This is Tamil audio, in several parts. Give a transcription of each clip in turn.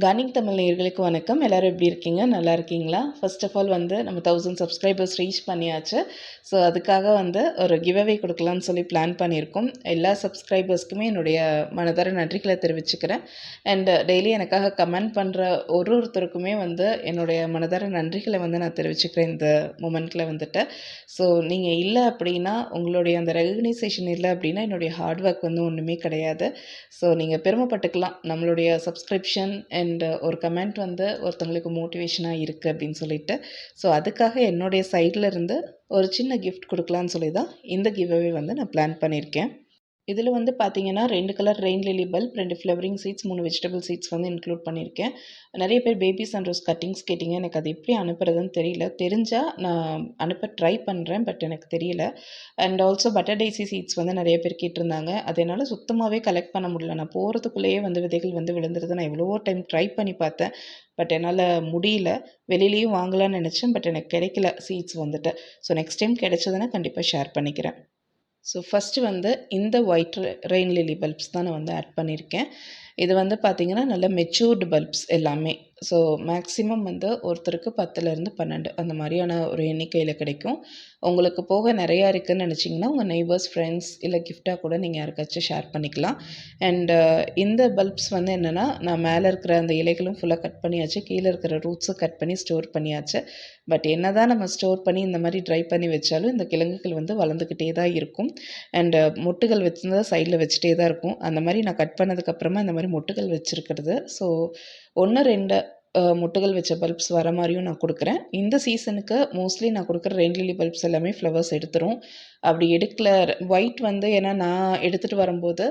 கார்னிங் தமிழ் நேயர்களுக்கு வணக்கம். எல்லோரும் எப்படி இருக்கீங்க? நல்லா இருக்கீங்களா? ஃபர்ஸ்ட் ஆஃப் ஆல் வந்து நம்ம தௌசண்ட் சப்ஸ்கிரைபர்ஸ் ரீச் பண்ணியாச்சு. ஸோ அதுக்காக வந்து ஒரு கிவ்அவே கொடுக்கலான்னு சொல்லி பிளான் பண்ணியிருக்கோம். எல்லா சப்ஸ்கிரைபர்ஸ்க்குமே என்னுடைய மனதார நன்றிகளை தெரிவிச்சுக்கிறேன். அண்ட் டெய்லி எனக்காக கமெண்ட் பண்ணுற ஒரு ஒருத்தருக்குமே வந்து என்னுடைய மனதார நன்றிகளை வந்து நான் தெரிவிச்சுக்கிறேன் இந்த மூமெண்ட்டில் வந்துட்டு. ஸோ நீங்கள் இல்லை அப்படின்னா உங்களுடைய அந்த ரெகக்னைசேஷன் இல்லை அப்படின்னா என்னுடைய ஹார்ட் ஒர்க் வந்து ஒன்றுமே கிடையாது. ஸோ நீங்கள் பெருமைப்பட்டுக்கலாம். நம்மளுடைய சப்ஸ்கிரிப்ஷன் அண்ட் ஒரு கமெண்ட் வந்து ஒருத்தவங்களுக்கு மோட்டிவேஷனாக இருக்குது அப்படின்னு சொல்லிட்டு. ஸோ அதுக்காக என்னுடைய சைட்லேருந்து இருந்து ஒரு சின்ன கிஃப்ட் கொடுக்கலான்னு சொல்லி தான் இந்த கிவ்அவே வந்து நான் பிளான் பண்ணியிருக்கேன். இதில் வந்து பார்த்தீங்கன்னா ரெண்டு கலர் ரெயின் லிலி பல்ப் ரெண்டு ஃப்ளவரிங் சீட்ஸ் மூணு வெஜிடபிள் சீட்ஸ் வந்து இன்க்ளூட் பண்ணியிருக்கேன். நிறைய பேர் பேபி சன்ரோஸ் கட்டிங்ஸ் கேட்டிங்க. எனக்கு அது எப்படி அனுப்புறதுன்னு தெரியல. தெரிஞ்சால் நான் அனுப்ப ட்ரை பண்ணுறேன் பட் எனக்கு தெரியல. And also butter daisy seeds வந்து நிறைய பேர் கேட்டிருந்தாங்க. அது என்னால் சுத்தமாகவே கலெக்ட் பண்ண முடியல. நான் போகிறதுக்குள்ளேயே வந்து விதைகள் வந்து விழுந்துருது. நான் எவ்வளவோ டைம் ட்ரை பண்ணி பார்த்தேன். பட் என்னால் முடியல. வெளியிலையும் வாங்கலாம்னு நினச்சேன். பட் எனக்கு கிடைக்கல சீட்ஸ் வந்துட்டு. ஸோ நெக்ஸ்ட் டைம் கிடைச்சதுன்னா கண்டிப்பாக ஷேர் பண்ணிக்கிறேன். ஸோ ஃபஸ்ட்டு வந்து இந்த ஒயிட் ரெயின் லிலி பல்ப்ஸ் தான் நான் வந்து ஆட் பண்ணியிருக்கேன். இது வந்து பார்த்திங்கன்னா நல்ல மெச்சூர்டு பல்ப்ஸ் எல்லாமே. ஸோ மேக்ஸிமம் வந்து ஒருத்தருக்கு பத்துலேருந்து பன்னெண்டு அந்த மாதிரியான ஒரு எண்ணிக்கையில் கிடைக்கும். உங்களுக்கு போக நிறையா இருக்குதுன்னு நினச்சிங்கன்னா உங்கள் நெய்பர்ஸ் ஃப்ரெண்ட்ஸ் இல்லை கிஃப்டாக கூட நீங்கள் யாருக்காச்சும் ஷேர் பண்ணிக்கலாம். அண்டு இந்த பல்ப்ஸ் வந்து என்னென்னா நான் மேலே இருக்கிற அந்த இலைகளும் ஃபுல்லாக கட் பண்ணியாச்சு. கீழே இருக்கிற ரூட்ஸும் கட் பண்ணி ஸ்டோர் பண்ணியாச்சு. பட் என்ன தான் நம்ம ஸ்டோர் பண்ணி இந்த மாதிரி ட்ரை பண்ணி வச்சாலும் இந்த கிழங்குகள் வந்து வளர்ந்துக்கிட்டே தான் இருக்கும். அண்டு மொட்டுகள் வச்சுருந்தா சைடில் வச்சுட்டே தான் இருக்கும். அந்த மாதிரி நான் கட் பண்ணதுக்கப்புறமா இந்த மாதிரி மொட்டுகள் வச்சுருக்கிறது. ஸோ ஒன்று ரெண்டு முட்டுகள் வச்ச பல்ப்ஸ் வர மாதிரியும் நான் கொடுக்குறேன். இந்த சீசனுக்கு மோஸ்ட்லி நான் கொடுக்குற ரெயின் பல்ப்ஸ் எல்லாமே ஃப்ளவர்ஸ் எடுத்துரும். அப்படி எடுக்கல ஒயிட் வந்து ஏன்னா நான் எடுத்துகிட்டு வரும்போது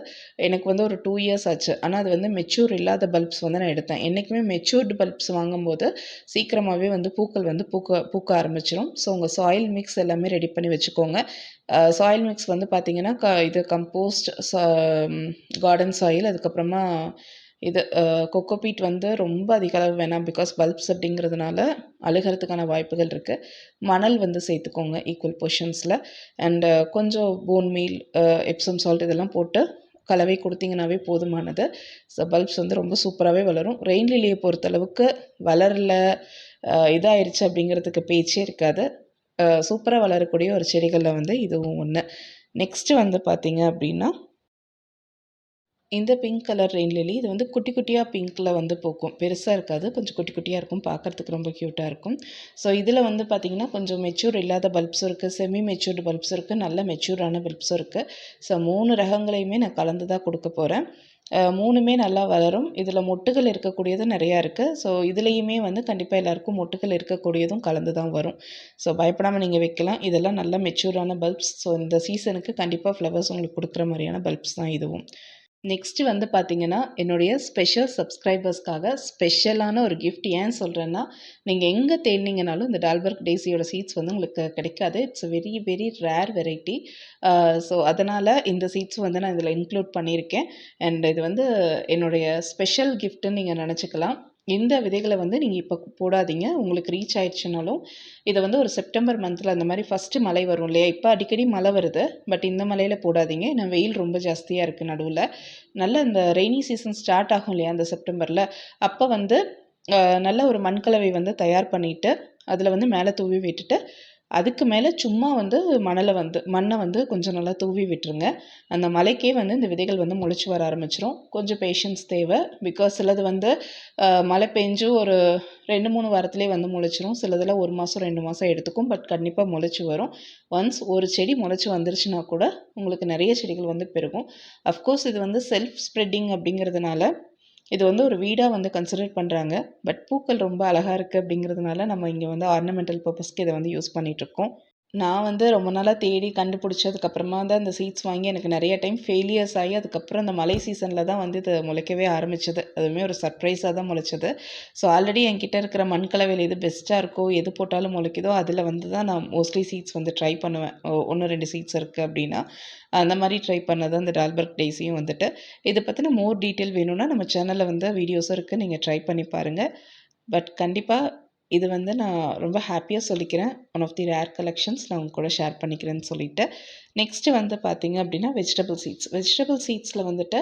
எனக்கு வந்து ஒரு டூ இயர்ஸ் ஆச்சு. ஆனால் அது வந்து மெச்சூர் இல்லாத பல்ப்ஸ் வந்து நான் எடுத்தேன். என்றைக்குமே மெச்சூர்டு பல்ப்ஸ் வாங்கும்போது சீக்கிரமாகவே வந்து பூக்கள் வந்து பூக்க பூக்க ஆரம்பிச்சிடும் ஸோ உங்கள் சாயில் மிக்ஸ் எல்லாமே ரெடி பண்ணி வச்சுக்கோங்க. சாயில் மிக்ஸ் வந்து பார்த்திங்கன்னா க இது கம்போஸ்ட் கார்டன் சாயில் அதுக்கப்புறமா இது கொக்கோபீட் வந்து ரொம்ப அதிக அளவு வேணாம் பிகாஸ் பல்ப்ஸ் அப்படிங்கிறதுனால அழுகிறதுக்கான வாய்ப்புகள் இருக்குது மணல் வந்து சேர்த்துக்கோங்க ஈக்குவல் பொஷன்ஸில் அண்டு கொஞ்சம் போன் மீல் எப்சம் சால்ட் இதெல்லாம் போட்டு கலவை கொடுத்தீங்கனாவே போதுமானது. ஸோ பல்ப்ஸ் வந்து ரொம்ப சூப்பராகவே வளரும். ரெயின் லிலியை பொறுத்தளவுக்கு வளரல இதாயிருச்சு அப்படிங்கிறதுக்கு பேச்சே இருக்காது. சூப்பராக வளரக்கூடிய ஒரு செடிகளில் வந்து இதுவும் ஒன்று நெக்ஸ்ட்டு வந்து பார்த்திங்க அப்படின்னா இந்த பிங்க் கலர் ரெயின் லிலி இது வந்து குட்டி குட்டியாக பிங்க்கில் வந்து பூக்கும். பெருசாக இருக்காது கொஞ்சம் குட்டி குட்டியாக இருக்கும். பார்க்குறதுக்கு ரொம்ப க்யூட்டாக இருக்கும். ஸோ இதில் வந்து பார்த்திங்கன்னா கொஞ்சம் மெச்சூர் இல்லாத பல்ப்ஸும் இருக்குது செமி மெச்சூர்டு பல்ப்ஸும் இருக்குது நல்ல மெச்சூரான பல்ப்ஸும் இருக்குது ஸோ மூணு ரகங்களையுமே நான் கலந்து தான் கொடுக்க போகிறேன் மூணுமே நல்லா வளரும். இதில் மொட்டுகள் இருக்கக்கூடியதும் நிறையா இருக்குது ஸோ இதுலேயுமே வந்து கண்டிப்பாக எல்லாருக்கும் மொட்டுகள் இருக்கக்கூடியதும் கலந்து தான் வரும். ஸோ பயப்படாமல் நீங்கள் வைக்கலாம். இதெல்லாம் நல்ல மெச்சூரான பல்ப்ஸ் ஸோ இந்த சீசனுக்கு கண்டிப்பாக ஃப்ளவர்ஸ் உங்களுக்கு கொடுக்குற மாதிரியான பல்ப்ஸ் தான் இதுவும். நெக்ஸ்ட்டு வந்து பார்த்திங்கன்னா என்னுடைய ஸ்பெஷல் சப்ஸ்கிரைபர்ஸ்க்காக ஸ்பெஷலான ஒரு கிஃப்ட் ஏன் சொல்கிறேன்னா நீங்கள் எங்கே தேடினீங்கனாலும் இந்த டால்பர்க் டேசியோட சீட்ஸ் வந்து உங்களுக்கு கிடைக்காது. It's very very rare variety so அதனால் இந்த சீட்ஸ் வந்து நான் இதில் இன்க்ளூட் பண்ணியிருக்கேன். அண்ட் இது வந்து என்னுடைய ஸ்பெஷல் கிஃப்ட்டுன்னு நீங்கள் நினச்சிக்கலாம். இந்த விதைகளை வந்து நீங்கள் இப்போ போடாதீங்க. உங்களுக்கு ரீச் ஆயிடுச்சுனாலும் இதை வந்து ஒரு செப்டம்பர் மந்தில் அந்த மாதிரி ஃபஸ்ட்டு மழை வரும் இல்லையா? இப்போ அடிக்கடி மழை வருது. பட் இந்த மலையில் போடாதீங்க. ஏன்னா வெயில் ரொம்ப ஜாஸ்தியாக இருக்குது நடுவில். நல்ல இந்த ரெய்னி சீசன் ஸ்டார்ட் ஆகும் இல்லையா அந்த செப்டம்பரில் அப்போ வந்து நல்ல ஒரு மண்கலவை வந்து தயார் பண்ணிவிட்டு அதில் வந்து மேலே தூவி விட்டுட்டு அதுக்கு மேலே சும்மா வந்து மணலை வந்து மண்ணை வந்து கொஞ்சம் நல்லா தூவி விட்டுருங்க. அந்த மலைக்கே வந்து இந்த விதைகள் வந்து முளைச்சி வர ஆரம்பிச்சிரும். கொஞ்சம் பேஷன்ஸ் தேவை. பிகாஸ் சிலது வந்து மழை பெஞ்சு ஒரு ரெண்டு மூணு வாரத்துலேயே வந்து முளைச்சிரும். சிலதில் ஒரு மாதம் ரெண்டு மாதம் எடுத்துக்கும். பட் கண்டிப்பாக முளைச்சி வரும். ஒன்ஸ் ஒரு செடி முளைச்சி வந்துருச்சுன்னா கூட உங்களுக்கு நிறைய செடிகள் வந்து பெருகும். அஃப்கோர்ஸ் இது வந்து செல்ஃப் ஸ்ப்ரெட்டிங் அப்படிங்கிறதுனால இது வந்து ஒரு வீடாக வந்து கன்சிடர் பண்ணுறாங்க பட் பூக்கள் ரொம்ப அழகாக இருக்குது அப்படிங்கிறதுனால நம்ம இங்கே வந்து ஆர்னமெண்டல் பர்பஸ்க்கு இதை வந்து யூஸ் பண்ணிகிட்ருக்கோம் நான் வந்து ரொம்ப நாளாக தேடி கண்டுபிடிச்சதுக்கப்புறமா தான் இந்த சீட்ஸ் வாங்கி எனக்கு நிறைய டைம் ஃபெயிலியர்ஸ் ஆகி அதுக்கப்புறம் இந்த மழை சீசனில் தான் வந்து இது முளைக்கவே ஆரம்பிச்சது. அதுவுமே ஒரு சர்ப்ரைஸாக தான் முளைச்சது. ஸோ ஆல்ரெடி என்கிட்ட இருக்கிற மண்கலவையில் எது பெஸ்ட்டாக இருக்கோ எது போட்டாலும் முளைக்குதோ அதில் வந்து தான் நான் மோஸ்ட்லி சீட்ஸ் வந்து ட்ரை பண்ணுவேன். ஒன்று ரெண்டு சீட்ஸ் இருக்குது அப்படின்னா அந்த மாதிரி ட்ரை பண்ணது அந்த டால்பர்க் டேஸையும் வந்துட்டு. இதை பற்றின மோர் டீட்டெயில் வேணும்னா நம்ம சேனலில் வந்து வீடியோஸும் இருக்குது நீங்கள் ட்ரை பண்ணி பாருங்கள் பட் கண்டிப்பாக இது வந்து நான் ரொம்ப ஹாப்பியாக சொல்லிக்கிறேன். One of the rare collections நான் உங்க கூட ஷேர் பண்ணிக்கிறேன்னு சொல்லிட்டு. நெக்ஸ்ட்டு வந்து பார்த்திங்க அப்படின்னா வெஜிடபிள் சீட்ஸ் வெஜிடபிள் சீட்ஸில் வந்துட்டு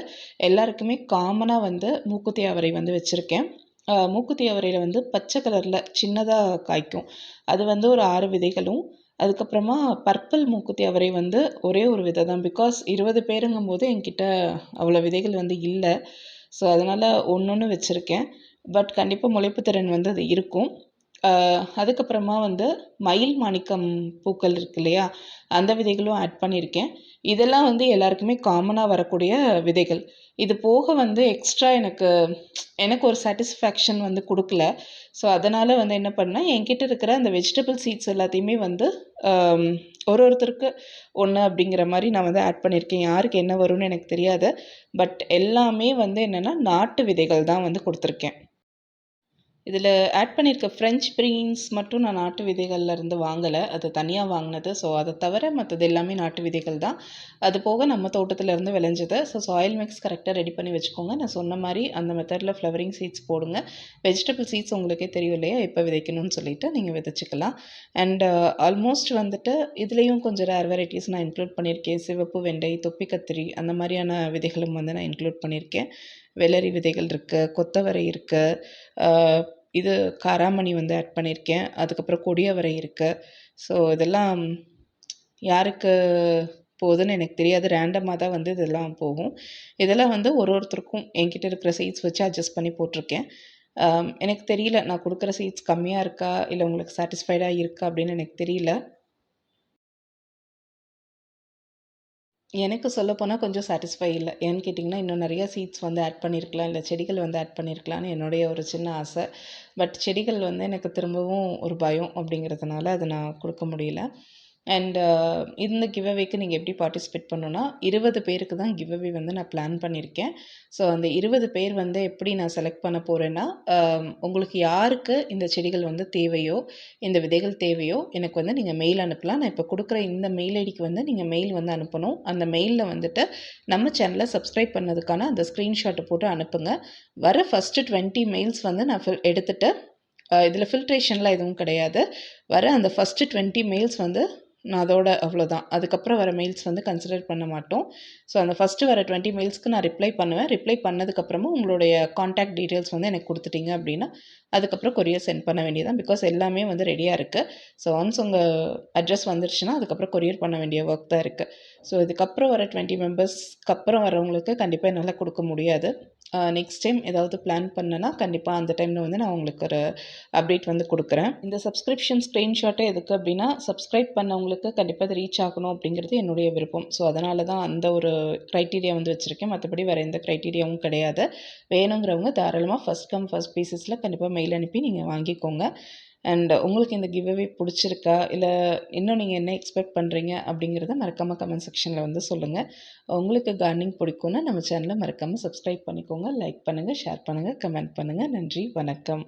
எல்லாருக்குமே காமனாக வந்து மூக்குத்தி அவரை வந்து வச்சுருக்கேன். மூக்குத்தி அவரையில் வந்து பச்சை கலரில் சின்னதாக காய்க்கும். அது வந்து ஒரு ஆறு விதைகளும். அதுக்கப்புறமா பர்பிள் மூக்குத்தி அவரை வந்து ஒரே ஒரு விதை தான். பிகாஸ் இருபது பேருங்கும் போது என்கிட்ட அவ்வளோ விதைகள் வந்து இல்லை. ஸோ அதனால் ஒன்று ஒன்று வச்சுருக்கேன். பட் கண்டிப்பாக முளைப்பு திறன் வந்து அது இருக்கும். அதுக்கப்புறமா வந்து மயில் மாணிக்கம் பூக்கள் இருக்கு இல்லையா? அந்த விதைகளும் ஆட் பண்ணியிருக்கேன். இதெல்லாம் வந்து எல்லாருக்குமே காமனாக வரக்கூடிய விதைகள். இது போக வந்து எக்ஸ்ட்ரா எனக்கு எனக்கு ஒரு சாட்டிஸ்ஃபேக்ஷன் வந்து கொடுக்கல. ஸோ அதனால் வந்து என்ன பண்ணேன்? என்கிட்ட இருக்கிற அந்த வெஜிடபிள் சீட்ஸ் எல்லாத்தையுமே வந்து ஒரு ஒருத்தருக்கு ஒன்று அப்படிங்கிற மாதிரி நான் வந்து ஆட் பண்ணியிருக்கேன். யாருக்கு என்ன வரும்னு எனக்கு தெரியாது. பட் எல்லாமே வந்து என்னென்னா நாட்டு விதைகள் தான் வந்து கொடுத்துருக்கேன். இதில் ஆட் பண்ணியிருக்க ஃப்ரெஞ்ச் ப்ரீன்ஸ் மட்டும் நான் நாட்டு விதைகளில் இருந்து வாங்கலை. அது தனியாக வாங்கினது. ஸோ அதை தவிர மற்றது எல்லாமே நாட்டு விதைகள் தான். அது போக நம்ம தோட்டத்திலேருந்து விளைஞ்சது. ஸோ சாயில் மிக்ஸ் கரெக்டாக ரெடி பண்ணி வச்சுக்கோங்க. நான் சொன்ன மாதிரி அந்த மெத்தடில் ஃப்ளவரிங் சீட்ஸ் போடுங்க. வெஜிடபிள் சீட்ஸ் உங்களுக்கே தெரியும் இல்லையா? எப்போ விதைக்கணும்னு சொல்லிட்டு நீங்கள் விதைச்சிக்கலாம். அண்ட் ஆல்மோஸ்ட் uh, வந்துட்டு இதுலேயும் கொஞ்சம் ரேர் வெரைட்டிஸ் நான் இன்க்ளூட் பண்ணியிருக்கேன். சிவப்பு வெண்டை தொப்பி கத்திரி அந்த மாதிரியான விதைகளும் வந்து நான் இன்க்ளூட் பண்ணியிருக்கேன். வெள்ளரி விதைகள் இருக்குது கொத்தவரை இருக்குது இது காராமணி வந்து ஆட் பண்ணியிருக்கேன் அதுக்கப்புறம் கொடியவரை இருக்குது ஸோ இதெல்லாம் யாருக்கு போகுதுன்னு எனக்கு தெரியாது. ரேண்டமாக தான் வந்து இதெல்லாம் போகும். இதெல்லாம் வந்து ஒரு ஒருத்தருக்கும் என்கிட்ட இருக்கிற சீட்ஸ் வச்சு அட்ஜஸ்ட் பண்ணி போட்டிருக்கேன். எனக்கு தெரியல. நான் கொடுக்குற சீட்ஸ் கம்மியாக இருக்கா? இல்லை உங்களுக்கு சாட்டிஸ்ஃபைடாக இருக்கா? அப்படின்னு எனக்கு தெரியல. எனக்கு சொல்லப்போனால் கொஞ்சம் சாட்டிஸ்ஃபை இல்லை. ஏன்னு கேட்டிங்கன்னா இன்னும் நிறையா சீட்ஸ் வந்து ஆட் பண்ணியிருக்கலாம் இல்லை செடிகள் வந்து ஆட் பண்ணியிருக்கலான்னு என்னுடைய ஒரு சின்ன ஆசை. பட் செடிகள் வந்து எனக்கு திரும்பவும் ஒரு பயம் அப்படிங்கிறதுனால அதை நான் கொடுக்க முடியல. அண்ட் uh, இந்த கிவ்அவேக்கு நீங்கள் எப்படி பார்ட்டிசிபேட் பண்ணணுன்னா இருபது பேருக்கு தான் கிவ்அவே வந்து நான் பிளான் பண்ணியிருக்கேன் ஸோ அந்த இருபது பேர் வந்து எப்படி நான் செலக்ட் பண்ண போகிறேன்னா um, உங்களுக்கு யாருக்கு இந்த செடிகள் வந்து தேவையோ இந்த விதைகள் தேவையோ எனக்கு வந்து நீங்கள் மெயில் அனுப்பலாம். நான் இப்போ கொடுக்குற இந்த மெயில் ஐடிக்கு வந்து நீங்கள் மெயில் வந்து அனுப்பணும். அந்த மெயிலில் வந்துட்டு நம்ம சேனலை சப்ஸ்கிரைப் பண்ணதுக்கான அந்த ஸ்க்ரீன்ஷாட்டை போட்டு அனுப்புங்க. வர ஃபஸ்ட்டு டுவெண்ட்டி மெயில்ஸ் வந்து நான் ஃபில் எடுத்துகிட்டு uh, இதில் ஃபில்ட்ரேஷன்லாம் எதுவும் கிடையாது. வர அந்த ஃபஸ்ட்டு டுவெண்ட்டி மெயில்ஸ் வந்து நான் அதோட அவ்வளோதான். அதுக்கப்புறம் வர மெயில்ஸ் வந்து கன்சிடர் பண்ண மாட்டோம். ஸோ அந்த ஃபஸ்ட்டு வர டுவெண்ட்டி மெயில்ஸ்க்கு நான் ரிப்ளை பண்ணுவேன். ரிப்ளை பண்ணதுக்கப்புறமும் உங்களுடைய காண்டாக்ட் டீட்டெயில்ஸ் வந்து எனக்கு கொடுத்துட்டீங்க அப்படின்னா அதுக்கப்புறம் கொரியர் சென்ட் பண்ண வேண்டியதான் பிகாஸ் எல்லாமே வந்து ரெடியாக இருக்குது ஸோ ஒன்ஸ் உங்கள் அட்ரஸ் வந்துருச்சுன்னா அதுக்கப்புறம் கொரியர் பண்ண வேண்டிய ஒர்க் தான் இருக்குது ஸோ இதுக்கப்புறம் வர டுவெண்ட்டி மெம்பர்ஸ்க்கு அப்புறம் வரவங்களுக்கு கண்டிப்பாக என்னால் கொடுக்க முடியாது. நெக்ஸ்ட் டைம் ஏதாவது பிளான் பண்ணேன்னா கண்டிப்பாக அந்த டைமில் வந்து நான் உங்களுக்கு ஒரு அப்டேட் வந்து கொடுக்குறேன். இந்த சப்ஸ்கிரிப்ஷன் ஸ்க்ரீன்ஷாட்டே எதுக்கு அப்படின்னா சப்ஸ்கிரைப் பண்ணவங்களுக்கு கண்டிப்பாக அது ரீச் ஆகணும் அப்படிங்கிறது என்னுடைய விருப்பம். ஸோ அதனால தான் அந்த ஒரு க்ரைட்டீரியா வந்து வச்சுருக்கேன். மற்றபடி வேறு எந்த க்ரைட்டீரியாவும் கிடையாது. வேணுங்கிறவங்க தாராளமாக ஃபஸ்ட் கம் ஃபஸ்ட் பீசஸில் கண்டிப்பாக மெயில் அனுப்பி நீங்கள் வாங்கிக்கோங்க. அண்ட் உங்களுக்கு இந்த கிவ்அவே பிடிச்சிருக்கா? இல்லை இன்னும் நீங்கள் என்ன எக்ஸ்பெக்ட் பண்ணுறீங்க அப்படிங்கிறத மறக்காமல் கமெண்ட் செக்ஷனில் வந்து சொல்லுங்கள் உங்களுக்கு கார்னிங் பிடிக்கும்னா நம்ம சேனலை மறக்காமல் சப்ஸ்கிரைப் பண்ணிக்கோங்க. லைக் பண்ணுங்கள் ஷேர் பண்ணுங்கள் கமெண்ட் பண்ணுங்கள் நன்றி வணக்கம்.